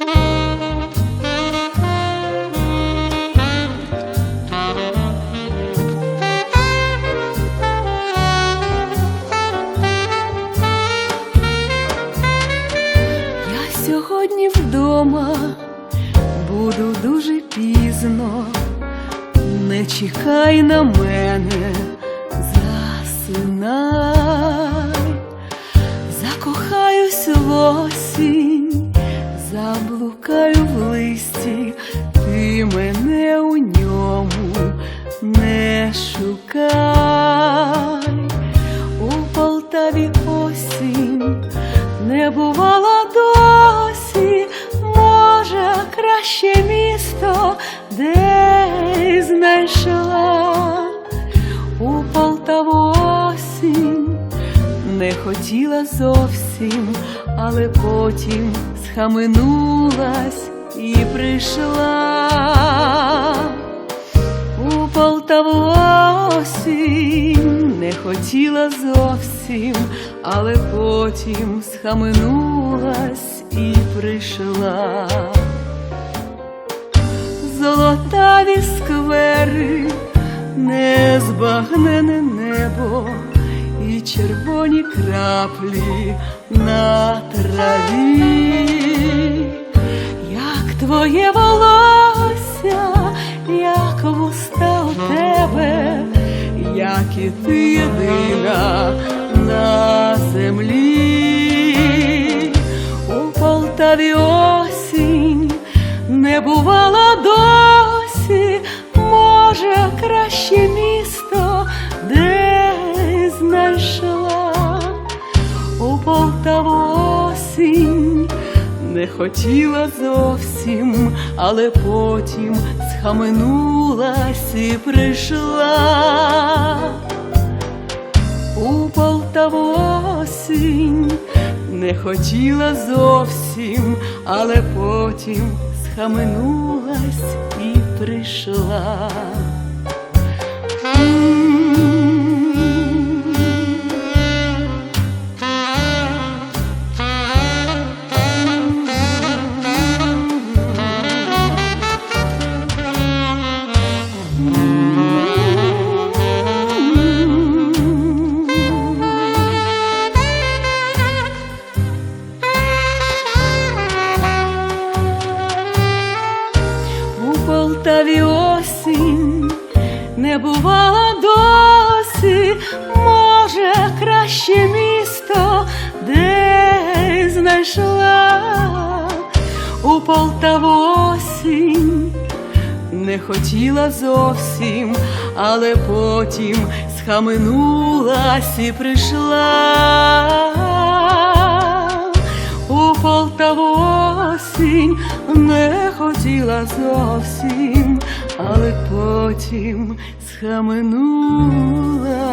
Я сьогодні вдома. Буду дуже пізно, не чекай на мене, засинай, закохаюсь в осінь, заблукаю в листі, ти мене у ньому не шукай, у Полтаві осінь не бувала досі, може, краще місто де знайшла. У Полтаву осінь, не хотіла зовсім, але потім схаменулась і прийшла у Полтаву осінь не хотіла зовсім, але потім схаменулась і прийшла. Золотаві сквери, незбагнене небо і червоні краплі на траві, твоє волосся, як вуста у тебе, як і ти єдина на землі, у Полтаві осінь не бувала досі, може, краще місто де знайшла. У Полтаву осінь не хотіла зовсім, але потім схаменулась і прийшла у Полтаву осінь не хотіла зовсім, але потім схаменулась і прийшла. Не бувала досі, може, краще місто де знайшла. У Полтаву осінь не хотіла зовсім, але потім схаменулась і прийшла. У Полтаву осінь не хотіла зовсім, але потім схаменула.